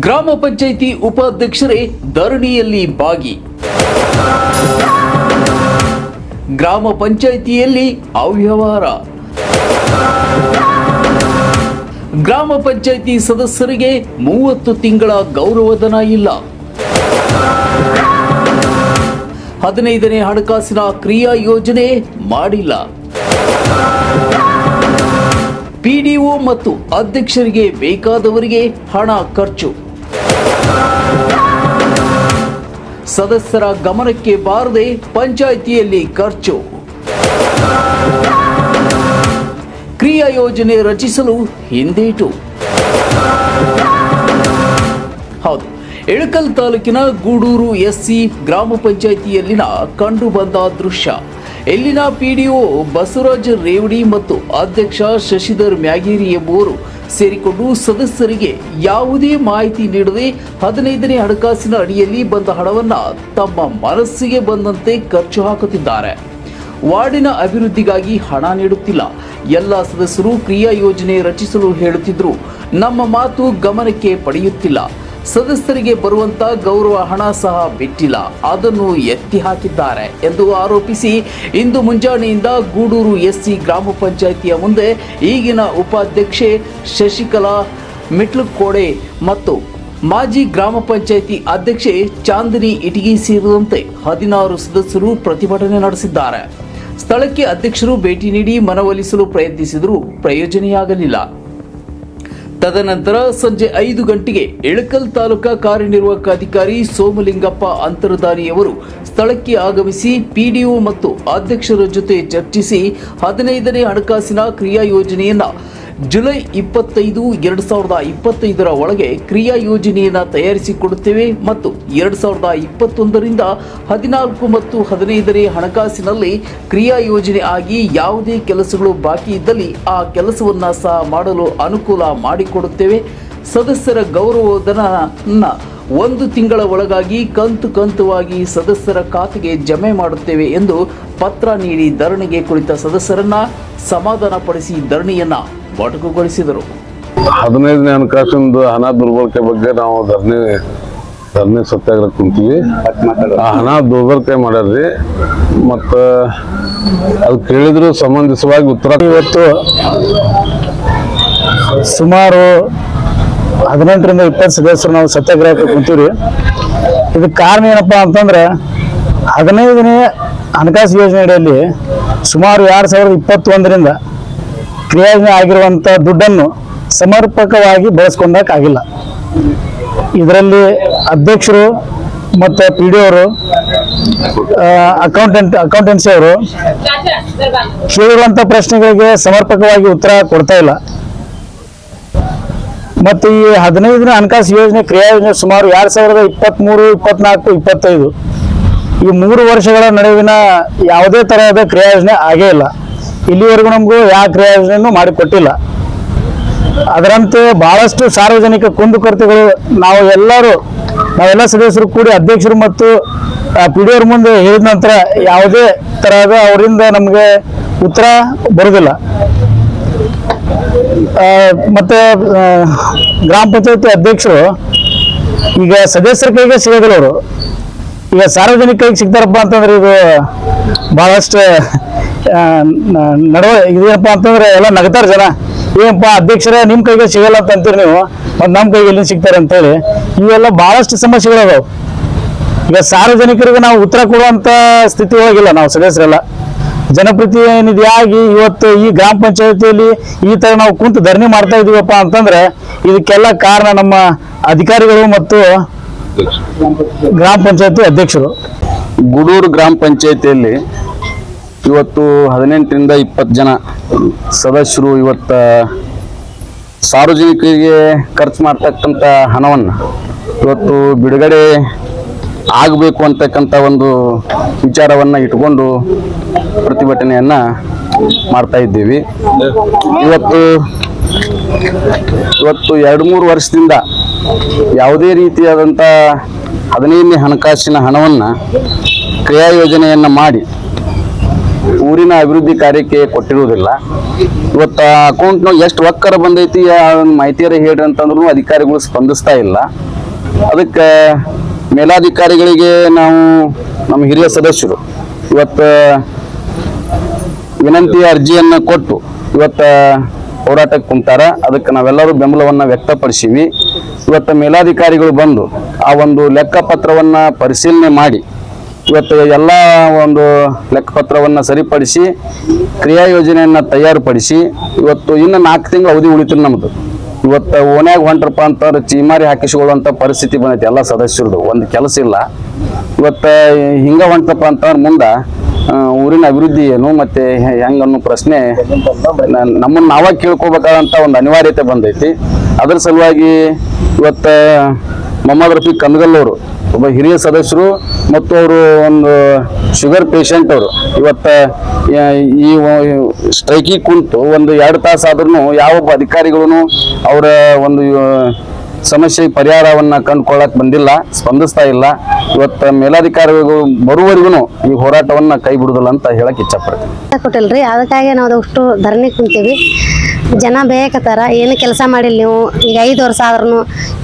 ಗ್ರಾಮ ಪಂಚಾಯಿತಿ ಉಪಾಧ್ಯಕ್ಷರೇ ಧರಣಿಯಲ್ಲಿ ಭಾಗಿ ಗ್ರಾಮ ಪಂಚಾಯಿತಿಯಲ್ಲಿ ಅವ್ಯವಹಾರ. ಗ್ರಾಮ ಪಂಚಾಯಿತಿ ಸದಸ್ಯರಿಗೆ ಮೂವತ್ತು ತಿಂಗಳ ಗೌರವಧನ ಇಲ್ಲ. ಹದಿನೈದನೇ ಹಣಕಾಸಿನ ಕ್ರಿಯಾ ಯೋಜನೆ ಮಾಡಿಲ್ಲ. ಪಿಡಿಒ ಮತ್ತು ಅಧ್ಯಕ್ಷರಿಗೆ ಬೇಕಾದವರಿಗೆ ಹಣ ಖರ್ಚು. ಸದಸ್ಯರ ಗಮನಕ್ಕೆ ಬಾರದೆ ಪಂಚಾಯಿತಿಯಲ್ಲಿ ಖರ್ಚು. ಕ್ರಿಯಾ ಯೋಜನೆ ರಚಿಸಲು ಹಿಂದೇಟು. ಹೌದು ಇಳಕಲ್ ತಾಲೂಕಿನ ಗೂಡೂರು ಎಸ್ಸಿ ಗ್ರಾಮ ಪಂಚಾಯಿತಿಯಲ್ಲಿನ ಕಂಡು ಬಂದ ದೃಶ್ಯ. ಇಲ್ಲಿನ ಪಿಡಿಒ ಬಸವರಾಜ ರೇವಡಿ ಮತ್ತು ಅಧ್ಯಕ್ಷ ಶಶಿಧರ್ ಮ್ಯಾಗೇರಿ ಎಂಬುವರು ಸೇರಿಕೊಂಡು ಸದಸ್ಯರಿಗೆ ಯಾವುದೇ ಮಾಹಿತಿ ನೀಡದೆ ಹದಿನೈದನೇ ಹಣಕಾಸಿನ ಅಡಿಯಲ್ಲಿ ಬಂದ ಹಣವನ್ನು ತಮ್ಮ ಮನಸ್ಸಿಗೆ ಬಂದಂತೆ ಖರ್ಚು ಹಾಕುತ್ತಿದ್ದಾರೆ. ವಾರ್ಡಿನ ಅಭಿವೃದ್ಧಿಗಾಗಿ ಹಣ ನೀಡುತ್ತಿಲ್ಲ. ಎಲ್ಲ ಸದಸ್ಯರು ಕ್ರಿಯಾ ಯೋಜನೆ ರಚಿಸಲು ಹೇಳುತ್ತಿದ್ದರು ನಮ್ಮ ಮಾತು ಗಮನಕ್ಕೆ ಪಡೆಯುತ್ತಿಲ್ಲ. ಸದಸ್ಯರಿಗೆ ಬರುವಂತ ಗೌರವ ಹಣ ಸಹ ಬಿಟ್ಟಿಲ್ಲ. ಅದನ್ನು ಎತ್ತಿ ಹಾಕಿದ್ದಾರೆ ಎಂದು ಆರೋಪಿಸಿ ಇಂದು ಮುಂಜಾನೆಯಿಂದ ಗೂಡೂರು ಎಸ್ಸಿ ಗ್ರಾಮ ಪಂಚಾಯಿತಿಯ ಮುಂದೆ ಈಗಿನ ಉಪಾಧ್ಯಕ್ಷೆ ಶಶಿಕಲಾ ಮಿಟ್ಲುಕೋಡೆ ಮತ್ತು ಮಾಜಿ ಗ್ರಾಮ ಪಂಚಾಯಿತಿ ಅಧ್ಯಕ್ಷೆ ಚಾಂದಿನಿ ಇಟಗಿ ಸೇರಿದಂತೆ ಹದಿನಾರು ಸದಸ್ಯರು ಪ್ರತಿಭಟನೆ ನಡೆಸಿದ್ದಾರೆ. ಸ್ಥಳಕ್ಕೆ ಅಧ್ಯಕ್ಷರು ಭೇಟಿ ನೀಡಿ ಮನವೊಲಿಸಲು ಪ್ರಯತ್ನಿಸಿದರೂ ಪ್ರಯೋಜನೆಯಾಗಲಿಲ್ಲ. ತದನಂತರ ಸಂಜೆ ಐದು ಗಂಟೆಗೆ ಇಳಕಲ್ ತಾಲೂಕಾ ಕಾರ್ಯನಿರ್ವಾಹಕ ಅಧಿಕಾರಿ ಸೋಮಲಿಂಗಪ್ಪ ಅಂತರದಾನಿಯವರು ಸ್ಥಳಕ್ಕೆ ಆಗಮಿಸಿ ಪಿಡಿಒ ಮತ್ತು ಅಧ್ಯಕ್ಷರ ಜೊತೆ ಚರ್ಚಿಸಿ ಹದಿನೈದನೇ ಹಣಕಾಸಿನ ಕ್ರಿಯಾ ಯೋಜನೆಯನ್ನ ಜುಲೈ ಇಪ್ಪತ್ತೈದು, ಎರಡು ಸಾವಿರದ ಇಪ್ಪತ್ತೈದರ ಒಳಗೆ ಕ್ರಿಯಾ ಯೋಜನೆಯನ್ನು ತಯಾರಿಸಿಕೊಡುತ್ತೇವೆ ಮತ್ತು ಎರಡು ಸಾವಿರದ ಇಪ್ಪತ್ತೊಂದರಿಂದ ಹದಿನಾಲ್ಕು ಮತ್ತು ಹದಿನೈದನೇ ಹಣಕಾಸಿನಲ್ಲಿ ಕ್ರಿಯಾ ಯೋಜನೆ ಆಗಿ ಯಾವುದೇ ಕೆಲಸಗಳು ಬಾಕಿ ಇದ್ದಲ್ಲಿ ಆ ಕೆಲಸವನ್ನು ಸಹ ಮಾಡಲು ಅನುಕೂಲ ಮಾಡಿಕೊಡುತ್ತೇವೆ. ಸದಸ್ಯರ ಗೌರವಧನ ಒಂದು ತಿಂಗಳ ಒಳಗಾಗಿ ಕಂತು ಕಂತುವಾಗಿ ಸದಸ್ಯರ ಖಾತೆಗೆ ಜಮೆ ಮಾಡುತ್ತೇವೆ ಎಂದು ಪತ್ರ ನೀಡಿ ಧರಣಿಗೆ ಕುಳಿತ ಸದಸ್ಯರನ್ನ ಸಮಾಧಾನಪಡಿಸಿ ಧರಣಿಯನ್ನ ಮೊಟಕುಗೊಳಿಸಿದರು ಹದಿನೈದನೇ ಹಣಕಾಸಿಂದು ಹಣ ದುರ್ಬಳಕೆ ಬಗ್ಗೆ ನಾವು ಧರಣಿ ಧರಣಿ ಸತ್ಯಾಗ್ರಹ ಕುಂತೀವಿ. ಆ ಹಣ ದುರ್ಬಳಕೆ ಮಾಡ್ಯಾರ್ರಿ. ಮತ್ತು ಅದು ಕೇಳಿದ್ರು ಸಂಬಂಧಿಸವಾಗಿ ಉತ್ತರ ಇವತ್ತು ಸುಮಾರು ಹದಿನೆಂಟರಿಂದ ಇಪ್ಪತ್ತು ಸದಸ್ಯರು ನಾವು ಸತ್ಯಾಗ್ರಹಕ್ಕೆ ಕುಂತೀವಿ ಇದಕ್ಕೆ ಕಾರಣ ಏನಪ್ಪಾ ಅಂತಂದ್ರೆ ಹದಿನೈದನೇ ಹಣಕಾಸು ಯೋಜನೆ ಅಡಿಯಲ್ಲಿ ಸುಮಾರು ಎರಡು ಸಾವಿರದ ಇಪ್ಪತ್ತೊಂದರಿಂದ ಕ್ರಿಯಾಯೋಜನೆ ಆಗಿರುವಂಥ ದುಡ್ಡನ್ನು ಸಮರ್ಪಕವಾಗಿ ಬಳಸ್ಕೊಂಡಕ್ಕಾಗಿಲ್ಲ. ಇದರಲ್ಲಿ ಅಧ್ಯಕ್ಷರು ಮತ್ತು ಪಿ ಡಿ ಅವರು ಅಕೌಂಟೆಂಟ್ ಅಕೌಂಟೆನ್ಸಿ ಅವರು ಕೇಳಿರುವಂಥ ಪ್ರಶ್ನೆಗಳಿಗೆ ಸಮರ್ಪಕವಾಗಿ ಉತ್ತರ ಕೊಡ್ತಾ ಇಲ್ಲ. ಮತ್ತು ಈ ಹದಿನೈದನೇ ಹಣಕಾಸು ಯೋಜನೆ ಕ್ರಿಯಾ ಯೋಜನೆ ಸುಮಾರು ಎರಡ್ ಸಾವಿರದ ಇಪ್ಪತ್ತ್ಮೂರು ಇಪ್ಪತ್ನಾಲ್ಕು, ಇಪ್ಪತ್ತೈದು ಈ ಮೂರು ವರ್ಷಗಳ ನಡುವಿನ ಯಾವುದೇ ತರಹದ ಕ್ರಿಯಾ ಯೋಜನೆ ಆಗೇ ಇಲ್ಲ. ಇಲ್ಲಿವರೆಗೂ ನಮಗೂ ಯಾವ ಕ್ರಿಯಾಯೋಜನೆಯನ್ನು ಮಾಡಿಕೊಟ್ಟಿಲ್ಲ. ಅದರಂತೆ ಬಹಳಷ್ಟು ಸಾರ್ವಜನಿಕ ಕುಂದುಕೊರತೆಗಳು ನಾವು ಎಲ್ಲರೂ ನಾವೆಲ್ಲ ಸದಸ್ಯರು ಕೂಡಿ ಅಧ್ಯಕ್ಷರು ಮತ್ತು ಪಿ ಡಿ ಮುಂದೆ ಹೇಳಿದ ನಂತರ ಯಾವುದೇ ತರಹದ ಅವರಿಂದ ನಮಗೆ ಉತ್ತರ ಬರುವುದಿಲ್ಲ. ಆ, ಮತ್ತೆ ಗ್ರಾಮ ಪಂಚಾಯತಿ ಅಧ್ಯಕ್ಷರು ಈಗ ಸದಸ್ಯರ ಕೈಗೆ ಸಿಗೋದಿಲ್ಲ ಅವರು. ಈಗ ಸಾರ್ವಜನಿಕ ಕೈಗೆ ಸಿಗ್ತಾರಪ್ಪ ಅಂತಂದ್ರೆ ಇದು ಬಹಳಷ್ಟು ನಡವ ಇದೇನಪ್ಪ ಅಂತಂದ್ರೆ ಎಲ್ಲ ನಗತಾರ ಜನ. ಏನಪ್ಪ ಅಧ್ಯಕ್ಷರೇ ನಿಮ್ಮ ಕೈಗೆ ಸಿಗಲ್ಲ ಅಂತ ಅಂತೀರಿ ನೀವು? ಮತ್ತು ನಮ್ಮ ಕೈಗೆ ಎಲ್ಲಿ ಸಿಗ್ತಾರೆ ಅಂತೇಳಿ. ಇವೆಲ್ಲ ಬಹಳಷ್ಟು ಸಮಸ್ಯೆಗಳದಾವು. ಈಗ ಸಾರ್ವಜನಿಕರಿಗೆ ನಾವು ಉತ್ತರ ಕೊಡುವಂತ ಸ್ಥಿತಿ ಒಳಗಿಲ್ಲ ನಾವು ಸದಸ್ಯರೆಲ್ಲ. ಜನಪ್ರತಿನಿಧಿಯಾಗಿ ಇವತ್ತು ಈ ಗ್ರಾಮ ಪಂಚಾಯತಿಯಲ್ಲಿ ಈ ತರ ನಾವು ಕುಂತು ಧರಣಿ ಮಾಡ್ತಾ ಇದೀವಪ್ಪ ಅಂತಂದ್ರೆ ಇದಕ್ಕೆಲ್ಲ ಕಾರಣ ನಮ್ಮ ಅಧಿಕಾರಿಗಳು ಮತ್ತು ಗ್ರಾಮ ಪಂಚಾಯತಿ ಅಧ್ಯಕ್ಷರು. ಗುಡೂರು ಗ್ರಾಮ ಪಂಚಾಯತಿಯಲ್ಲಿ ಇವತ್ತು ಹದಿನೆಂಟರಿಂದ ಇಪ್ಪತ್ತು ಜನ ಸದಸ್ಯರು ಇವತ್ತು ಸಾರ್ವಜನಿಕರಿಗೆ ಖರ್ಚು ಮಾಡ್ತಕ್ಕಂಥ ಹಣವನ್ನು ಇವತ್ತು ಬಿಡುಗಡೆ ಆಗಬೇಕು ಅಂತಕ್ಕಂಥ ಒಂದು ವಿಚಾರವನ್ನು ಇಟ್ಕೊಂಡು ಪ್ರತಿಭಟನೆಯನ್ನು ಮಾಡ್ತಾ ಇದ್ದೀವಿ. ಇವತ್ತು ಇವತ್ತು ಎರಡು ಮೂರು ವರ್ಷದಿಂದ ಯಾವುದೇ ರೀತಿಯಾದಂಥ ಹದಿನೈದನೇ ಹಣಕಾಸಿನ ಹಣವನ್ನು ಕ್ರಿಯಾ ಯೋಜನೆಯನ್ನು ಮಾಡಿ ಊರಿನ ಅಭಿವೃದ್ಧಿ ಕಾರ್ಯಕ್ಕೆ ಕೊಟ್ಟಿರುವುದಿಲ್ಲ. ಇವತ್ತು ಅಕೌಂಟ್ನಾಗ ಎಷ್ಟು ವಕ್ಕರ ಬಂದೈತಿ ಮಾಹಿತಿಯರ ಹೇಳ್ರಿ ಅಂತಂದ್ರು ಅಧಿಕಾರಿಗಳು ಸ್ಪಂದಿಸ್ತಾ ಇಲ್ಲ. ಅದಕ್ಕೆ ಮೇಲಾಧಿಕಾರಿಗಳಿಗೆ ನಾವು ನಮ್ಮ ಹಿರಿಯ ಸದಸ್ಯರು ಇವತ್ತು ವಿನಂತಿ ಅರ್ಜಿಯನ್ನು ಕೊಟ್ಟು ಇವತ್ತು ಹೋರಾಟಕ್ಕೆ ಕುಂತಾರ. ಅದಕ್ಕೆ ನಾವೆಲ್ಲರೂ ಬೆಂಬಲವನ್ನು ವ್ಯಕ್ತಪಡಿಸಿವಿ. ಇವತ್ತು ಮೇಲಾಧಿಕಾರಿಗಳು ಬಂದು ಆ ಒಂದು ಲೆಕ್ಕಪತ್ರವನ್ನು ಪರಿಶೀಲನೆ ಮಾಡಿ ಇವತ್ತು ಎಲ್ಲ ಒಂದು ಲೆಕ್ಕಪತ್ರವನ್ನು ಸರಿಪಡಿಸಿ ಕ್ರಿಯಾ ಯೋಜನೆಯನ್ನು ತಯಾರುಪಡಿಸಿ ಇವತ್ತು ಇನ್ನು ನಾಲ್ಕು ತಿಂಗಳು ಅವಧಿ ಉಳಿತು ನಮ್ಮದು ಇವತ್ತು ಓನ್ಯಾಗ ಹೊಂಟ್ರಪ್ಪ ಅಂತಂದ್ರೆ ಚೀಮಾರಿ ಹಾಕಿಸಿಕೊಳ್ಳುವಂಥ ಪರಿಸ್ಥಿತಿ ಬಂದೈತಿ ಎಲ್ಲ ಸದಸ್ಯರದು. ಒಂದು ಕೆಲಸ ಇಲ್ಲ. ಇವತ್ತು ಹಿಂಗೆ ಹೊಂಟ್ರಪ್ಪ ಅಂತಂದ್ರೆ ಮುಂದೆ ಊರಿನ ಅಭಿವೃದ್ಧಿ ಏನು ಮತ್ತು ಹೆಂಗೆ ಅನ್ನೋ ಪ್ರಶ್ನೆ ನಮ್ಮನ್ನು ನಾವಾಗ ಕೇಳ್ಕೊಬೇಕಾದಂಥ ಒಂದು ಅನಿವಾರ್ಯತೆ ಬಂದೈತಿ. ಅದ್ರ ಸಲುವಾಗಿ ಇವತ್ತ ಮೊಹಮ್ಮದ್ ರಫೀಕ್ ಕಂದಗಲ್ ಅವರು, ಒಬ್ಬ ಹಿರಿಯ ಸದಸ್ಯರು ಮತ್ತು ಅವರು ಒಂದು ಶುಗರ್ ಪೇಷಂಟ್ ಅವರು. ಇವತ್ತ ಈ ಸ್ಟ್ರೈಕಿಗೆ ಕುಂತು ಒಂದು ಎರಡು ತಾಸು ಆದ್ರೂ ಯಾವೊಬ್ಬ ಅಧಿಕಾರಿಗಳೂ ಅವರ ಒಂದು ಸಮಸ್ಯೆ ಪರಿಹಾರವನ್ನ ಕಂಡುಕೊಳ್ಳಕ್ಕೆ ಬಂದಿಲ್ಲ, ಸ್ಪಂದಿಸ್ತಾ ಇಲ್ಲ. ಇವತ್ತ ಮೇಲಾಧಿಕಾರಿಗಳು ಬರುವವರೆಗೂ ಈ ಹೋರಾಟವನ್ನ ಕೈ ಬಿಡುದಿಲ್ಲ ಅಂತ ಹೇಳಕ್ಕೆ ಇಚ್ಛಪಡ್ತೀನಿ. ಕೊಟ್ಟಿಲ್ರಿ, ಅದಕ್ಕಾಗಿ ನಾವು ಅಷ್ಟು ಧರಣಿ ಕುಂತೀವಿ. ಜನ ಬೇಕತ್ತಾರ, ಏನು ಕೆಲಸ ಮಾಡಿಲ್ಲ ನೀವು? ಈಗ ಐದು ವರ್ಷ ಆದ್ರೂ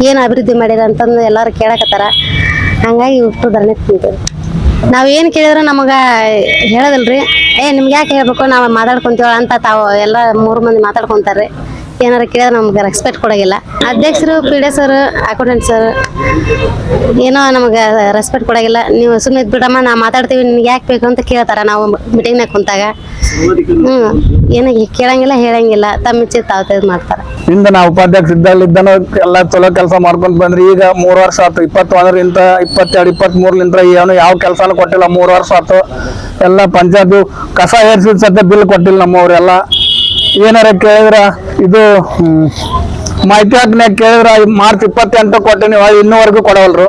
ಏನು ಅಭಿವೃದ್ಧಿ ಮಾಡಿರ ಅಂತಂದು ಎಲ್ಲರೂ ಕೇಳಕತ್ತಾರ. ಹಂಗಾಗಿ ಉಪ್ಪು ಧರಣಿ ನಾವು ಏನು ಕೇಳಿದ್ರೆ ನಮಗೆ ರೀ ಏ ನಿಮ್ಗೆ ಯಾಕೆ ಹೇಳ್ಬೇಕು, ನಾವು ಮಾತಾಡ್ಕೊಂತೀವ ಅಂತ ತಾವು ಎಲ್ಲ ಮೂರು ಮಂದಿ ಮಾತಾಡ್ಕೊಂತಾರೆ ಏನಾರ ಕೇಳಿದ್ರೆ ನಮ್ಗೆ ರೆಸ್ಪೆಕ್ಟ್ ಕೊಡೋಗಿಲ್ಲ. ಅಧ್ಯಕ್ಷರು, P D sir accountant sir ಏನೋ ನಮಗೆ ರೆಸ್ಪೆಕ್ಟ್ ಕೊಡೋಗಿಲ್ಲ. ನೀವು ಸುಮ್ಮನೆ ಬಿಡಮ್ಮ ನಾ ಮಾತಾಡ್ತೀವಿ ನಿಮ್ಗೆ ಯಾಕೆ ಬೇಕು ಅಂತ ಕೇಳ್ತಾರೆ ನಾವು ಮೀಟಿಂಗ್ನಾಗ ಕುಂತಾಗ. ಹ್ಞೂ ಏನೋ ಕೇಳಂಗಿಲ್ಲ, ಹೇಳಂಗಿಲ್ಲ. ತಮ್ಮ ಇಚ್ಛೆ ತಾವು ತೆಗೆದು ಮಾಡ್ತಾರೆ. ಇಂದ ನಾವು ಉಪಾಧ್ಯಕ್ಷ ಇದ್ದಲ್ಲಿದ್ದನು ಎಲ್ಲ ಚಲೋ ಕೆಲಸ ಮಾಡ್ಕೊಂಡು ಬಂದ್ರಿ. ಈಗ ಮೂರು ವರ್ಷ ಆಯ್ತು ಇಪ್ಪತ್ತೊಂದರಿಂದ ಇಪ್ಪತ್ತೆರಡು ಇಪ್ಪತ್ತ್ಮೂರಲಿಂದ ಏನು ಯಾವ ಕೆಲಸನೂ ಕೊಟ್ಟಿಲ್ಲ. ಮೂರು ವರ್ಷ ಆಯ್ತು ಎಲ್ಲ ಪಂಚಾಯತ್ ಕಸ ಏರ್ಸಿದ ಸದ್ಯ ಬಿಲ್ ಕೊಟ್ಟಿಲ್ಲ ನಮ್ಮವ್ರೆಲ್ಲ. ಏನಾರ ಕೇಳಿದ್ರ? ಇದು ಮಾಹಿತಿ ಹಾಕ್ನ್ಯಾಗ ಕೇಳಿದ್ರ ಮಾರ್ಚ್ ಇಪ್ಪತ್ತೆಂಟು ಕೊಟ್ಟಿನಿ ನೀವು ಇನ್ನೂವರೆಗೂ ಕೊಡವಲ್ರು.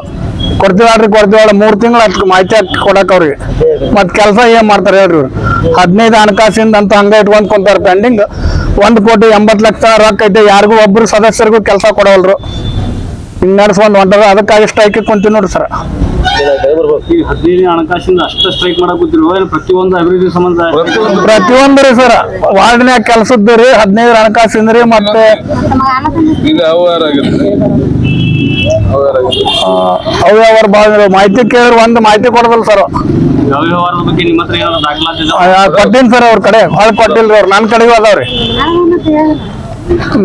ಕೊಡ್ತೀವಲ್ರಿ ಕೊಡ್ತೀವಲ್ಲ ಮೂರು ತಿಂಗಳು ಅಷ್ಟು ಮಾಹಿತಿ ಹಾಕಿ ಕೊಡಕ್ ಅವ್ರಿಗೆ. ಮತ್ತು ಕೆಲಸ ಏನು ಮಾಡ್ತಾರೆ ಹೇಳ್ರಿ ಹದಿನೈದು ಹಣಕಾಸಿಂದ ಅಂತ ಹಂಗೆ ಇಟ್ಕೊಂಡು ಕುಂತಾರೆ ಪೆಂಡಿಂಗ್ ಒಂದು ಕೋಟಿ ಎಂಬತ್ತು ಲಕ್ಷ ರೊಕ್ಕ ಐತೆ, ಯಾರಿಗೂ ಒಬ್ಬರು ಸದಸ್ಯರಿಗೂ ಕೆಲಸ ಕೊಡವಲ್ರು. ಹಿಂಗೆ ನಡೆಸ್ಕೊಂಡು ಹೊಂಟಾರ ಅದಕ್ಕಾಗಿ ಸ್ಟ್ರೈಕ್ ಕುಂತೀವಿ ನೋಡ್ರಿ ಸರ್. ಈ ಹದಿನೈದು ಹಣಕಾಸಿಂದ ಅಷ್ಟ ಸ್ಟ್ರೈಕ್ ಮಾಡಕ್ ಏನು ಪ್ರತಿಯೊಂದು ಅಭಿವೃದ್ಧಿ ಸಂಬಂಧ? ಪ್ರತಿಯೊಂದು ರೀ ಸರ್ ವಾರ್ಡ್ನ್ಯಾಗ ಕೆಲಸದ್ದು ರೀ ಹದಿನೈದು ಹಣಕಾಸಿಂದ ರೀ ಮತ್ತೆ ಆಗುತ್ತೆ. ಆಗುತ್ತೆ. ಅವ್ಯವಹಾರ ಭಾಳ ಮಾಹಿತಿ ಕೇಳಿದ್ರೆ ಒಂದು ಮಾಹಿತಿ ಕೊಡದಲ್ಲ ಸರ್. ಅವ್ಯವಹಾರದ ಬಗ್ಗೆ ನಿಮ್ಮ ಹತ್ರ ಏನಾದ್ರು ದಾಖಲಾತಿ ಇದಾವ? ಕೊಟ್ಟಿನಿ ಸರ್ ಅವ್ರ ಕಡೆ ಹೊಳ್ ಕೊಟ್ಟಿಲ್ರಿ ಅವ್ರು ನನ್ನ ಕಡೆಗೂ ಅದಾವ್ರಿ.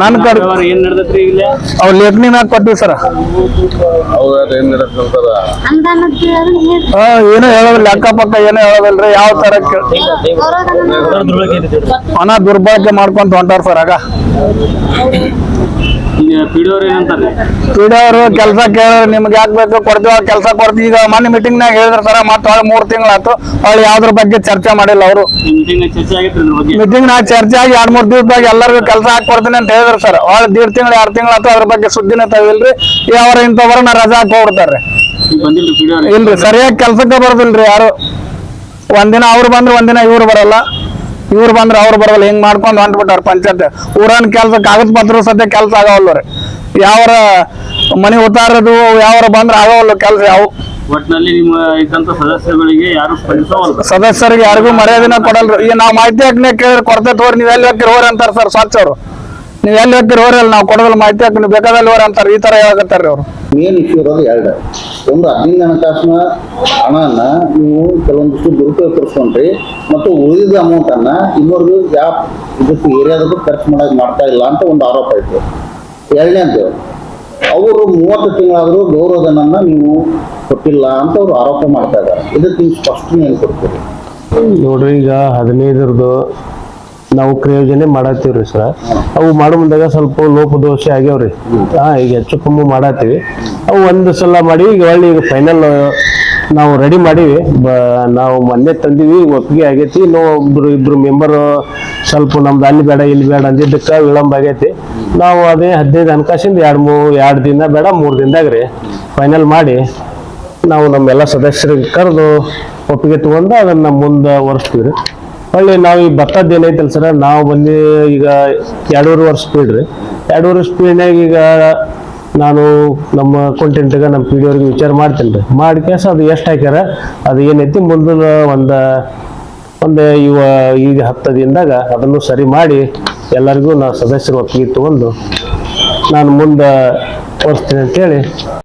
ನನ್ನ ಕಡೆ ಏನ್ ನಡೆದೈತ್ರಿ ಇಲ್ಲೇ? ಅವ್ ಲೇಖನಿ ಮ್ಯಾಗ ಕೊಟ್ಟಿವಿ ಸರ್. ಏನ್ ಏನೋ ಹೇಳೋದಿಲ್ಲ ಅಕ್ಕಪಕ್ಕ ಏನೋ ಹೇಳೋದಿಲ್ರಿ ಯಾವ ತರ ಹಣ ದುರ್ಬಳಕೆ ಮಾಡ್ಕೊಂತ ಹೊಂಟಾರ ಸರ್ ಆಗ. ಈಗ ಪಿಡಿಯೋರ್ ಏನಂತಾರೆ? ಪಿಡಿ ಕೆಲಸ ಕೇಳೋರು ನಿಮ್ಗೆ ಯಾಕೆ ಬೇಕು ಕೊಡ್ತೀವಿ ಕೆಲಸ ಕೊಡ್ತೀವಿ. ಈಗ ಮೊನ್ನೆ ಮೀಟಿಂಗ್ನಾಗ ಹೇಳಿದ್ರ ಸರ ಮತ್ತೆ ಹೊಳ್ಳಿ ಮೂರು ತಿಂಗಳಾತು ಹೊಳ್ಳಿ ಯಾವ್ದ್ರ ಬಗ್ಗೆ ಚರ್ಚೆ ಮಾಡಿಲ್ಲ ಅವರು. ಈ ಮೀಟಿಂಗ್ ನಾಗ ಮೀಟಿಂಗ್ ಚರ್ಚೆ ಆಗಿ ಎರಡ್ ಮೂರ್ ದಿವಸದಾಗ ಎಲ್ಲರಿಗೂ ಕೆಲಸ ಹಾಕಿ ಕೊಡ್ತೀನಿ ಅಂತ ಹೇಳಿದ್ರು ಸರ್. ಹೊಳ್ಳಿ ದೀಡ್ ತಿಂಗಳು ಎರಡು ತಿಂಗಳಾತು ಅದ್ರ ಬಗ್ಗೆ ಸುದ್ದಿನೇ ತಗಿಲ್ರಿ. ಅವ್ರ ಇಂಥವ್ರ ನಾ ರಜಾ ಹಾಕಿ ಹೋಗ್ಬಿಡ್ತಾರ್ರಿ. ಇಲ್ರಿ ಸರಿಯಾಗಿ ಕೆಲ್ಸಕ್ಕೆ ಬರೋದಿಲ್ರಿ ಯಾರು. ಒಂದಿನ ಅವ್ರು ಬಂದ್ರೆ ಒಂದಿನ ಇವ್ರು ಬರಲ್ಲ. ಇವ್ರು ಬಂದ್ರೆ ಅವ್ರು ಬರಲ್ಲ ಹಿಂಗ್ ಮಾಡ್ಕೊಂಡು ಹೊಂಟ್ಬಿಟ್ಟಾರ ಪಂಚಾಯತ್. ಊರನ್ ಕೆಲ್ಸ ಕಾಗದ ಪತ್ರ ಸದ್ಯ ಕೆಲ್ಸ ಆಗವಲ್ಲ ರೀ. ಯಾವರ ಮನೆ ಉತ್ತಾರದು ಯಾವ್ರ ಬಂದ್ರೆ ಆಗವಲ್ಲ ಕೆಲ್ಸ ಯಾವ. ಒಟ್ಟಿನಲ್ಲಿ ನಿಮ್ಮ ಇದ್ದಂತ ಸದಸ್ಯರುಗಳಿಗೆ ಯಾರು ಸ್ಪಂದಿಸೋವಲ್ಲ ಸದಸ್ಯರಿಗೆ ಯಾರಿಗೂ ಮರ್ಯಾದಿನ ಕೊಡಲ್ರಿ. ಈಗ ನಾವು ಮಾಹಿತಿ ಹಾಕಿ ಕೇಳಿದ್ರೆ ಕೊರತೆ ತೋರಿ ನೀವು ಎಲ್ಲಿ ಹಾಕಿರಿ ಹೋರಿ ಅಂತಾರೆ ಸರ್ ಸ್ವಚ್ಛ ಅವರು. ನೀವು ಎಲ್ಲಿ ಹಾಕಿರಿ ಹೋರಿ ಅಲ್ಲಿ ನಾವು ಕೊಡೋದಿಲ್ಲ ಮಾಹಿತಿ ಹಾಕಿ ನೀವು ಬೇಕಾದಲ್ಲಿ ಹೋರಿ ಅಂತಾರೆ ಈ ತರ ಹೇಳಕತ್ತಾರ್ರಿ ಅವರು. ಮೇನ್ ಇಶ್ಯೂ ಇರೋದು ಎರಡು. ಒಂದು ಹದಿನೈದು ಹಣಕಾಸಿನ ಹಣನ ನೀವು ಕೆಲವೊಂದಿಷ್ಟು ದುರುಪಯೋಗಪಡಿಸ್ಕೊಂಡ್ರಿ ಮತ್ತು ಉಳಿದ ಅಮೌಂಟನ್ನು ಇನ್ನೊಂದು ಯಾವ ಇದಕ್ಕೆ ಏರಿಯಾದಕ್ಕೂ ಖರ್ಚು ಮಾಡಕ್ ಮಾಡ್ತಾ ಇಲ್ಲ ಅಂತ ಒಂದು ಆರೋಪ ಇತ್ತು. ಎರಡನೇದು ಅವರು ಮೂವತ್ತು ತಿಂಗಳಾದರೂ ಗೌರವಧನನ್ನ ನೀವು ಕೊಟ್ಟಿಲ್ಲ ಅಂತ ಅವರು ಆರೋಪ ಮಾಡ್ತಾ ಇದ್ದಾರೆ. ಇದಕ್ಕೆ ನೀವು ಸ್ಪಷ್ಟನೆ ಕೊಡ್ತೀರಿ ನೋಡ್ರಿ, ಈಗ ಹದಿನೈದರದು ನಾವು ಕ್ರಿಯೋಜನೆ ಮಾಡತ್ತೀವ್ರಿ ಸರ್. ಅವು ಮಾಡೋ ಮುಂದಾಗ ಸ್ವಲ್ಪ ಲೋಪದೋಷ ಆಗ್ಯಾವ್ರಿ. ಹಾ, ಈಗ ಹೆಚ್ಚು ಕಮ್ಮಿ ಮಾಡತ್ತೀವಿ. ಅವು ಒಂದು ಸಲ ಮಾಡಿ ಈಗ ಒಳ್ಳೆ ಈಗ ಫೈನಲ್ ನಾವು ರೆಡಿ ಮಾಡೀವಿ. ಬ, ನಾವು ಮೊನ್ನೆ ತಂದೀವಿ, ಒಪ್ಪಿಗೆ ಆಗೈತಿ. ಇನ್ನೂ ಒಬ್ರು ಇಬ್ರು ಮೆಂಬರ್ ಸ್ವಲ್ಪ ನಮ್ದು ಅಲ್ಲಿ ಬೇಡ, ಇಲ್ಲಿ ಬೇಡ ಅಂದಿದ್ದಕ್ಕೆ ವಿಳಂಬ ಆಗೈತಿ. ನಾವು ಅದೇ ಹದಿನೈದು ಹಣಕಾಸಿಂದ ಎರಡು ಮೂರು ಎರಡು ದಿನ ಬೇಡ, ಮೂರು ದಿನದಾಗ ರೀ ಫೈನಲ್ ಮಾಡಿ ನಾವು ನಮ್ಮೆಲ್ಲ ಸದಸ್ಯರಿಗೆ ಕರೆದು ಒಪ್ಪಿಗೆ ತಗೊಂಡು ಅದನ್ನು ಮುಂದೆ ಒರೆಸ್ತೀವಿ ರೀ ಹೊಳ್ಳಿ ನಾವು ಈ ಭತ್ತದ ಏನೈತಲ್ಲ ಸರ, ನಾವು ಬಂದು ಈಗ ಎರಡೂವರೆ ವರ್ಷ ಸ್ಪೀಡ್ ರೀ. ಎರಡೂವರೆ ಸ್ಪೀಡ್ನಾಗ ಈಗ ನಾನು ನಮ್ಮ ಕಂಟೆಂಟ್ಗೆ ನಮ್ಮ ಪಿ ಡಿ ವಿಚಾರ ಮಾಡ್ತೀನಿ ರೀ. ಮಾಡಿ ಕೇಸ ಅದು ಎಷ್ಟು ಹಾಕ್ಯಾರ, ಅದು ಏನೈತಿ ಮುಂದಿನ ಒಂದು ಒಂದು ಇವ ಈಗ ಹತ್ತು ದಿನದಾಗ ಅದನ್ನು ಸರಿ ಮಾಡಿ ಎಲ್ಲರಿಗೂ ನಾ ಸದಸ್ಯರು ಒಪ್ಪಿಗೆ ತಗೊಂಡು ನಾನು ಮುಂದೆ ತೋರಿಸ್ತೀನಿ ಅಂತೇಳಿ.